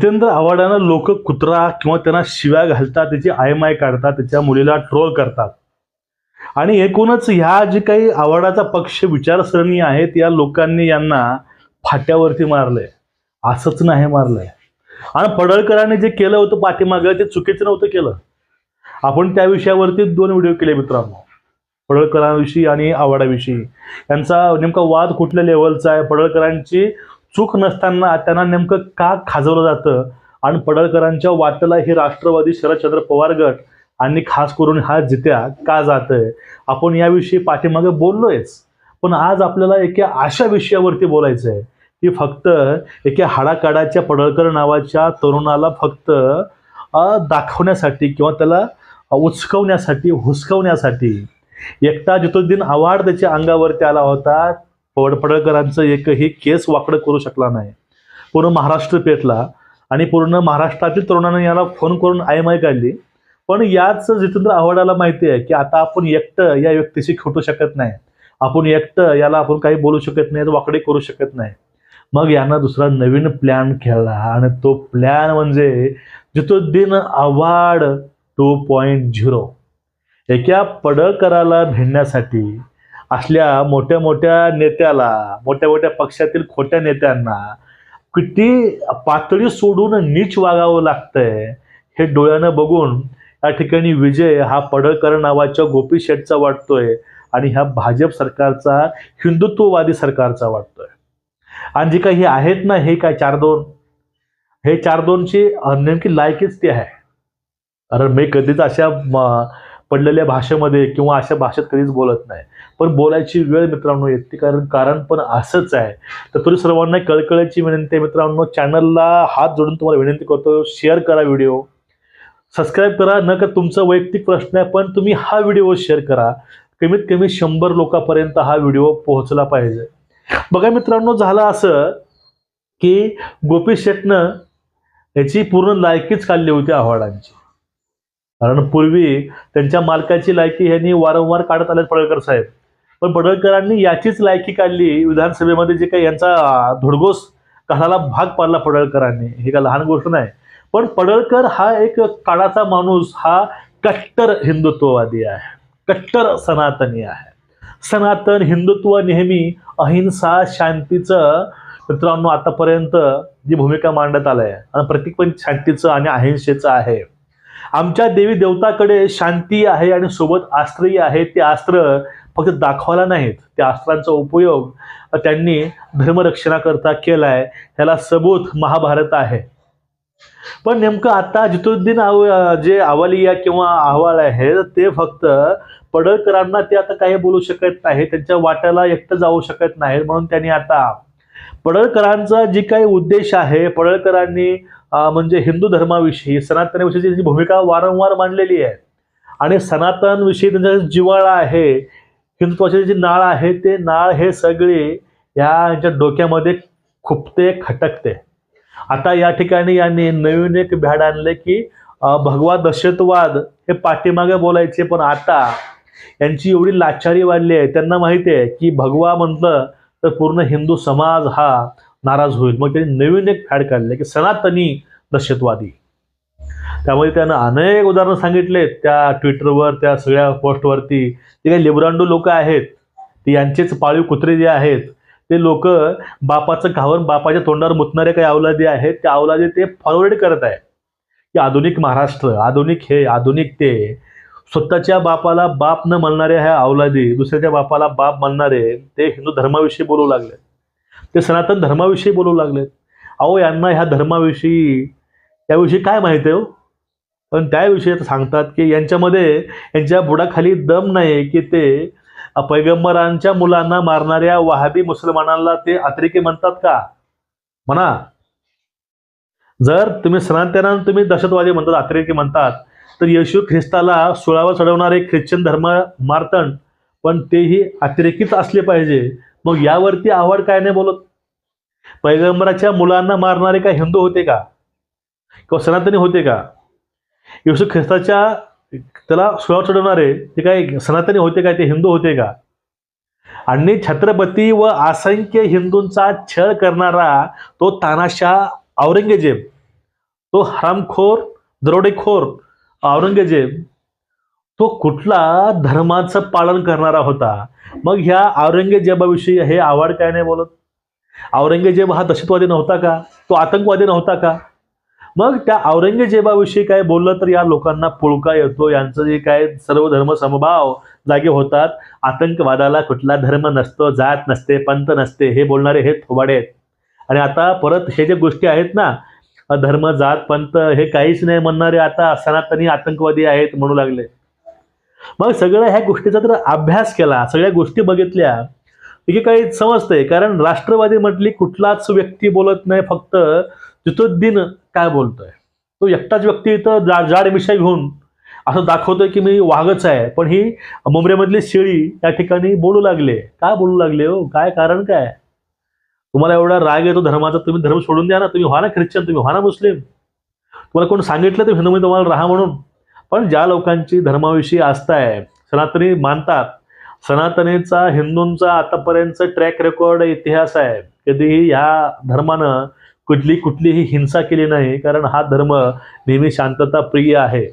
जितेंद्र आव्हाडांना लोक कुत्रा किंवा त्यांना शिव्या घालतात त्याची आयमाय काढतात त्याच्या मुलीला ट्रोल करतात. आणि एकूणच ह्या जे काही आव्हाडाचा पक्ष विचारसरणी आहेत या लोकांनी यांना फाट्यावरती मारलंय. असंच नाही मारलंय. आणि पडळकरांनी जे केलं होतं पाठीमागं ते चुकीचं नव्हतं केलं. आपण त्या विषयावरती दोन व्हिडिओ केले मित्रांनो. पडळकरांविषयी आणि आव्हाडाविषयी. यांचा नेमका वाद कुठल्या लेवलचा आहे? पडळकरांची चूक नसताना त्यांना नेमकं का खाजवलं जातं? आणि पडळकरांच्या वाटेला हे राष्ट्रवादी शरदचंद्र पवार गट आणि खास करून हा जित्या का जातंय? आपण याविषयी पाठीमागे बोललोयच. पण आज आपल्याला एका अशा विषयावरती बोलायचं आहे की फक्त एका हाडाकाडाच्या पडळकर नावाच्या तरुणाला फक्त दाखवण्यासाठी किंवा त्याला उचकवण्यासाठी हुसकवण्यासाठी एकटा जितुद्दीन आव्हाड त्याच्या अंगावरती आला होता पड पडळकरांचं एकही केस वाकडं करू शकला नाही. पूर्ण महाराष्ट्र पेटला आणि पूर्ण महाराष्ट्रातील तरुणांनी याला फोन करून आयमाय काढली. पण याच जितेंद्र आव्हाडाला माहिती आहे की आता आपण एकटं या व्यक्तीशी खोटू शकत नाही. आपण एकटं याला आपण काही बोलू शकत नाही वाकडे करू शकत नाही. मग यानं दुसरा नवीन प्लॅन खेळला आणि तो प्लॅन म्हणजे Jituddin Awhad two point zero एका पडळकराला भेटण्यासाठी असल्या मोठ्या मोठ्या नेत्याला मोठ्या मोठ्या पक्षातील खोट्या नेत्यांना किती पातळी सोडून नीच वागावं लागतंय हे डोळ्यानं बघून या ठिकाणी विजय हा पडळकर नावाच्या गोपी शेठचा वाटतोय आणि ह्या भाजप सरकारचा हिंदुत्ववादी सरकारचा वाटतोय. आणि जे काही हे आहेत ना हे काय चार दोन? हे चार दोनची नेमकी लायकीच ती आहे. कारण मी कधीच अशा पडलेल्या भाषेमध्ये किंवा अशा भाषेत कधीच बोलत नाही. पण बोलायची वेळ मित्रांनो येते. कारण कारण पण असंच आहे. तर तरी सर्वांना कळकळीची विनंती आहे मित्रांनो. चॅनलला हात जोडून तुम्हाला विनंती करतो. शेअर करा व्हिडिओ. सबस्क्राईब करा. न का तुमचा वैयक्तिक प्रश्न आहे पण तुम्ही हा व्हिडिओ शेअर करा. कमीत कमी शंभर लोकांपर्यंत हा व्हिडिओ पोहोचला पाहिजे. बघा मित्रांनो झालं असं की गोपी शेटनं याची पूर्ण लायकीच काढली होती आव्हाडांची. कारण पूर्वी त्यांच्या मालकाची लायकी ह्यांनी वारंवार काढत आल्यात पडळकर साहेब. पण पडळकरांनी याचीच लायकी काढली विधानसभेमध्ये जे काही यांचा धुडगोस काढायला भाग पाडला पडळकरांनी. हे काय लहान गोष्ट नाही. पण पडळकर हा एक काळाचा माणूस हा कट्टर हिंदुत्ववादी आहे. कट्टर सनातनी आहे. सनातन हिंदुत्व नेहमी अहिंसा शांतीचं मित्रांनो आतापर्यंत जी भूमिका मांडत आलंय. आणि प्रतीक पण शांतीचं आणि अहिंसेचं आहे. आमच्या देवी देवताकडे शांती आहे आणि सोबत अस्त्रही आहे ते अस्त्र फक्त दाखवायला नाहीत. त्या अस्त्रांचा उपयोग त्यांनी धर्मरक्षणाकरता केलाय. ह्याला सबूत महाभारत आहे. पण नेमकं आता जितुद्दीन आव जे अवालिया किंवा अहवाल आहे ते फक्त पडळकरांना ते आता काही बोलू शकत नाही त्यांच्या वाट्याला एकटं जाऊ शकत नाहीत. म्हणून त्यांनी आता पडळकरांचा जी काही उद्देश आहे पडळकरांनी म्हणजे हिंदू धर्माविषयी सनातनाविषयीची जी भूमिका वारंवार मांडलेली आहे. आणि सनातनविषयी त्यांचा जिव्हाळा आहे हिंदुत्वाचे जे नाळ आहे ते नाळ हे सगळे या यांच्या डोक्यामध्ये खुपते खटकते. आता या ठिकाणी यांनी नवीन एक भ्याड आणले की भगवा दहशतवाद हे पाठीमागे बोलायचे पण आता यांची एवढी लाचारी वाढली आहे. त्यांना माहिती आहे की भगवा म्हटलं तर पूर्ण हिंदू समाज हा नाराज होईल. मग त्यांनी नवीन एक फॅड काढले की सनातनी दहशतवादी. त्यामुळे त्यानं अनेक उदाहरणं सांगितले. त्या ट्विटरवर त्या सगळ्या पोस्टवरती. ते काही लिब्रांडो लोक आहेत ते यांचेच पाळीव कुत्रे जे आहेत ते लोक बापाचं घावन बापाच्या तोंडावर मुतणारे काही अवलादी आहेत. त्या अवलादी ते फॉरवर्ड करत आहे की आधुनिक महाराष्ट्र आधुनिक हे आधुनिक ते. स्वतःच्या बापाला बाप न म्हणणारे ह्या अवलादी दुसऱ्याच्या बापाला बाप म्हणणारे ते हिंदू धर्माविषयी बोलू लागले. ते सनातन धर्माविषयी बोलू लागलेत अहो यांना ह्या धर्माविषयी त्याविषयी काय माहिती आहे हो? पण त्याविषयी सांगतात की यांच्यामध्ये यांच्या बुडाखाली दम नाही की ते पैगंबरांच्या मुलांना मारणाऱ्या वाहाबी मुसलमानांना ते अतिरेकी म्हणतात का? म्हणा. जर तुम्ही सनातनांना तुम्ही दहशतवादी म्हणतात अतिरेकी म्हणतात तर येशू ख्रिस्ताला सुळावर चढवणारे ख्रिश्चन धर्म मारतण पण तेही अतिरेकीच असले पाहिजे. मग यावरती आवड काय नाही बोलत? पैगंबराच्या मुलांना मारणारे काय हिंदू होते का? किंवा सनातनी होते का? येशू ख्रिस्ताच्या त्याला सुळावर चढवणारे ते काय सनातनी होते काय ते हिंदू होते का? आणि छत्रपती व असंख्य हिंदूंचा छळ करणारा तो तानाशाह औरंगजेब तो हरामखोर दरोडेखोर औरंगजेब तो कुठला धर्माचं पालन करणारा होता? मग ह्या औरंगजेबाविषयी हे आवड काय नाही बोलत? औरंगजेब हा दहशतवादी नव्हता का? तो आतंकवादी नव्हता का? मग त्या औरंगजेबाविषयी काय बोललं तर या लोकांना पुळका येतो. यांचं जे काय सर्व धर्म समभाव जागे होतात. आतंकवादाला कुठला धर्म नसतो जात नसते पंत नसते हे बोलणारे हे थोबाडे आहेत. आणि आता परत हे जे गोष्टी आहेत ना धर्म जात पंत हे काहीच नाही म्हणणारे आता सनातनी आतंकवादी आहेत म्हणू लागले. मग सगळ्या ह्या गोष्टीचा जर अभ्यास केला सगळ्या गोष्टी बघितल्या. काही समजतंय कारण राष्ट्रवादी म्हटली कुठलाच व्यक्ती बोलत नाही फक्त दिन काय बोलतोय. तो एकटाच व्यक्ती इथं जा जाड विषय घेऊन असं दाखवतोय की मी वाघच आहे. पण ही मुंबईमधली शेळी या ठिकाणी बोलू लागले. काय बोलू लागले हो? काय कारण काय? तुम्हाला एवढा राग येतो धर्माचा तुम्ही धर्म सोडून द्या ना. तुम्ही व्हा ना ख्रिश्चन तुम्ही व्हा ना मुस्लिम. तुम्हाला कोण सांगितलं तर हिंदू तुम्हाला राहा म्हणून? पण ज्या लोकांची धर्माविषयी आस्था आहे सनातनी मानतात. सनातनीचा हिंदूंचा आतापर्यंत ट्रॅक रेकॉर्ड इतिहास आहे. कधीही ह्या धर्मानं कुठली कुठलीही हिंसा केली नाही कारण हा धर्म नेहमी शांतता प्रिय आहे.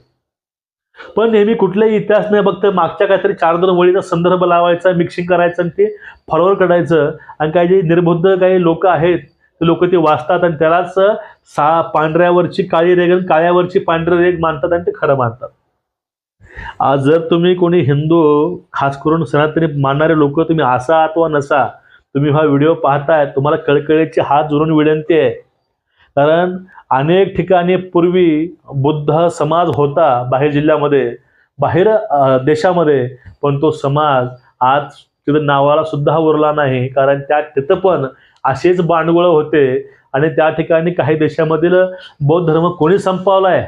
पण नेहमी कुठलाही इतिहास नाही बघतं मागच्या काहीतरी चार दोन वळीचा संदर्भ लावायचा मिक्सिंग करायचं आणि ते फॉलोअर काढायचं आणि काही जे निर्बुद्ध काही लोक आहेत ते लोक ते वाचतात आणि त्यालाच सा पांढऱ्यावरची काळी रेग आणि काळ्यावरची पांढरी रेग मानतात आणि ते खरं मानतात. आज जर तुम्ही कोणी हिंदू खास करून सनातनी मानणारे लोक तुम्ही असा अथवा नसा तुम्ही हा व्हिडिओ पाहताय तुम्हाला कळकळीचे हात जोडून विनंती आहे. कारण अनेक ठिकाणी पूर्वी बुद्ध समाज होता बाहेर जिल्ह्यामध्ये बाहेर देशामध्ये पण तो समाज आज तिथं नावाला सुद्धा उरला नाही. कारण त्या तिथं पण असेच बांडगुळ होते. आणि त्या ठिकाणी काही देशामधील बौद्ध धर्म कोणी संपवलाय?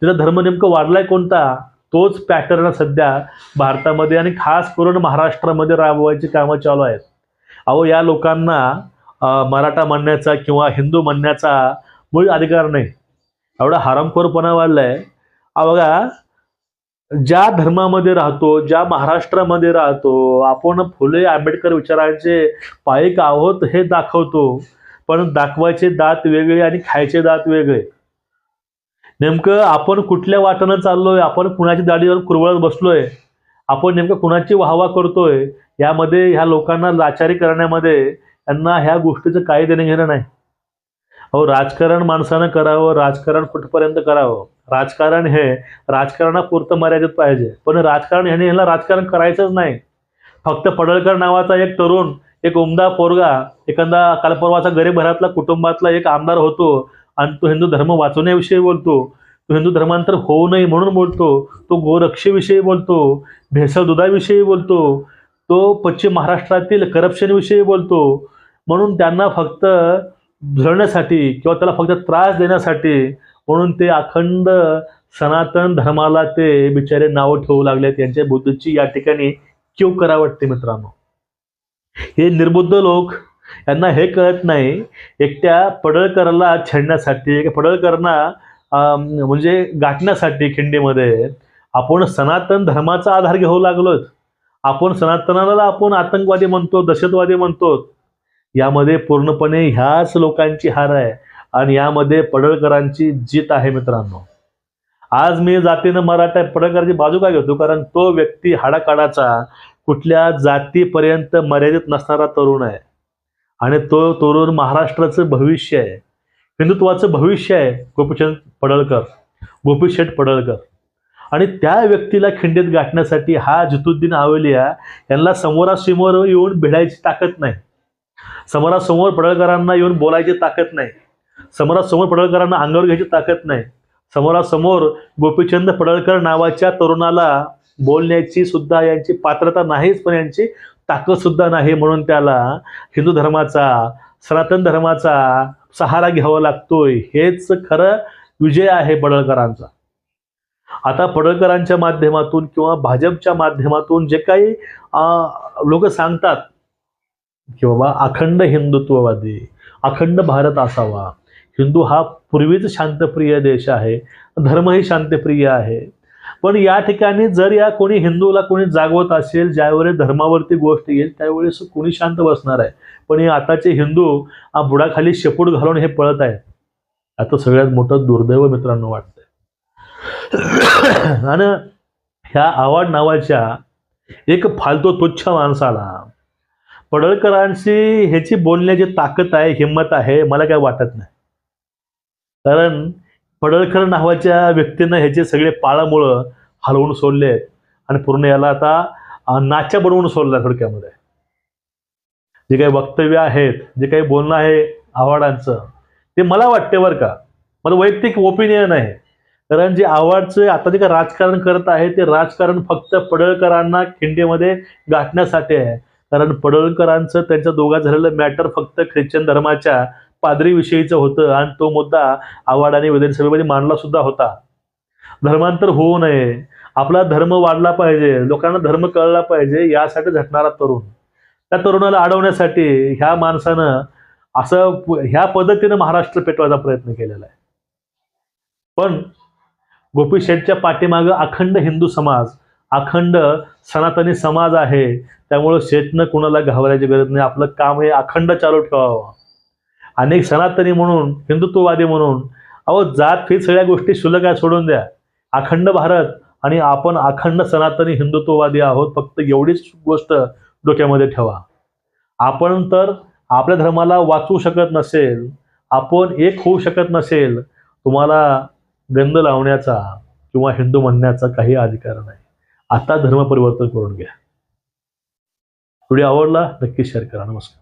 त्याचा धर्म नेमकं वाढलाय कोणता? तोच पॅटर्न सध्या भारतामध्ये आणि खास करून महाराष्ट्रामध्ये राबवायची कामं चालू आहेत. अहो या लोकांना मराठा म्हणण्याचा किंवा हिंदू म्हणण्याचा मूळ अधिकार नाही. एवढा हरामखोरपणा वाढलाय. बघा ज्या धर्मामध्ये राहतो ज्या महाराष्ट्रामध्ये राहतो आपण फुले आंबेडकर विचारांचे पायिक आहोत हे दाखवतो. पण दाखवायचे दात वेगळे आणि खायचे दात वेगळे. नेमकं आपण कुठल्या वाटानं चाललोय? आपण कुणाची दाढीवर कुरवळत बसलोय? आपण नेमकं कुणाची वाहवा करतोय? यामध्ये ह्या लोकांना लाचारी करण्यामध्ये यांना ह्या गोष्टीचं काही देणं घेणं नाही. अहो राजकारण माणसानं करावं राजकारण कुठपर्यंत करावं? राजकारण हे राजकारणापुरतं मर्यादित पाहिजे. पण राजकारण ह्याने ह्याला राजकारण करायचंच नाही. फक्त पडळकर नावाचा एक तरुण एक उमदा पोरगा एखादा कालपर्वाचा गरीब घरातला कुटुंबातला एक आमदार होतो आणि तो हिंदू धर्म वाचवण्याविषयी बोलतो. तो हिंदू धर्मांतर होऊ नये म्हणून बोलतो. तो गोरक्षेविषयी बोलतो. भेसळ दुधाविषयी बोलतो. तो पश्चिम महाराष्ट्रातील करप्शनविषयी बोलतो. म्हणून त्यांना फक्त धुळण्यासाठी किंवा त्याला फक्त त्रास देण्यासाठी म्हणून ते अखंड सनातन धर्माला ते बिचारे नावं ठेवू लागले त्यांच्या बुद्धीची या ठिकाणी क्यू करा वाटते मित्रांनो. हे निर्बुद्ध लोक यांना हे कळत नाही एकट्या पडळकरला छेडण्यासाठी पडळकरना म्हणजे गाठण्यासाठी खिंडीमध्ये आपण सनातन धर्माचा आधार घेऊ लागलोत. आपण सनातनाला आपण आतंकवादी म्हणतो दहशतवादी म्हणतो. यामध्ये पूर्णपणे ह्याच लोकांची हार आहे. आणि यामध्ये पडळकरांची जीत आहे मित्रांनो. आज मी जातीनं मराठा पडळकरांची बाजू का घेतो? कारण तो व्यक्ती हाडाकाडाचा कुठल्या जातीपर्यंत मर्यादित नसणारा तरुण आहे. आणि तो तरुण महाराष्ट्राचं भविष्य आहे. हिंदुत्वाचं भविष्य आहे गोपीचंद पडळकर गोपीशेठ पडळकर. आणि त्या व्यक्तीला खिंडीत गाठण्यासाठी हा जितुद्दीन आवलिया यांना समोरासमोर येऊन भिडायची ताकद नाही. समोरासमोर पडळकरांना येऊन बोलायची ताकद नाही. समोरासमोर पडळकरांना अंगावर घ्यायची ताकद नाही. समोरासमोर गोपीचंद पडळकर नावाच्या तरुणाला बोलण्याची सुद्धा यांची पात्रता नाहीच पण यांची ताकद सुद्धा नाही म्हणून त्याला हिंदू धर्माचा सनातन धर्माचा सहारा घ्यावा लागतोय. हेच खरं विजय आहे पडळकरांचा. आता पडळकरांच्या माध्यमातून किंवा भाजपच्या माध्यमातून जे काही लोक सांगतात की बाबा अखंड हिंदुत्ववादी अखंड भारत असावा. हिंदू हा पूर्वीच शांतप्रिय देश आहे धर्मही शांतप्रिय आहे. पण या ठिकाणी जर या कोणी हिंदूला कोणी जागवत असेल ज्यावेळेस धर्मावरती गोष्ट येईल त्यावेळेस कोणी शांत बसणार आहे. पण हे आताचे हिंदू बुडाखाली शेपूट घालून हे पळत आहेत. आता सगळ्यात मोठं दुर्दैव मित्रांनो वाटतंय. आणि ह्या आवाड नावाच्या एक फालतू तुच्छ माणसाला पडळकरांशी ह्याची बोलण्याची ताकद आहे हिंमत आहे मला काय वाटत नाही. कारण पडळकर नावाच्या व्यक्तीनं ह्याचे सगळे पाळामुळं हलवून सोडले आहेत. आणि पूर्ण याला आता नाच्या बनवून सोडला थोडक्यामध्ये. जे काही वक्तव्य आहेत जे काही बोलणं आहे आव्हाडांचं ते मला वाटते बरं का. मला वैयक्तिक ओपिनियन आहे. कारण जे आव्हाडचं आता जे काही राजकारण करत आहे ते राजकारण फक्त पडळकरांना खिंडीमध्ये गाठण्यासाठी आहे. कारण पडळकरांचं त्यांच्या दोघा झालेलं मॅटर फक्त ख्रिश्चन धर्माच्या पादरीविषयीचं होतं आणि तो मुद्दा आव्हाडाने विधानसभेमध्ये मांडला सुद्धा होता. धर्मांतर होऊ नये. आपला धर्म वाढला पाहिजे. लोकांना धर्म कळला पाहिजे यासाठी झटणारा तरुण. त्या तरुणाला अडवण्यासाठी ह्या माणसानं असं ह्या पद्धतीनं महाराष्ट्र पेटवायचा प्रयत्न केलेला आहे. पण गोपी शेठच्या पाठीमागं अखंड हिंदू समाज अखंड सनातनी समाज आहे. त्यामुळं शेठनं कुणाला घाबरायची गरज नाही. आपलं काम हे अखंड चालू ठेवावं. अनेक सनातनी म्हणून हिंदुत्ववादी म्हणून. अहो जात फीत सगळ्या गोष्टी शुल्लक आहे सोडून द्या. अखंड भारत आणि आपण अखंड सनातनी हिंदुत्ववादी आहोत फक्त एवढीच गोष्ट डोक्यामध्ये ठेवा. आपण तर आपल्या धर्माला वाचवू शकत नसेल आपण एक होऊ शकत नसेल तुम्हाला गंध लावण्याचा किंवा हिंदू म्हणण्याचा काही अधिकार नाही. आता धर्म परिवर्तन करून घ्या. व्हिडिओ आवडला नक्की शेअर करा. नमस्कार.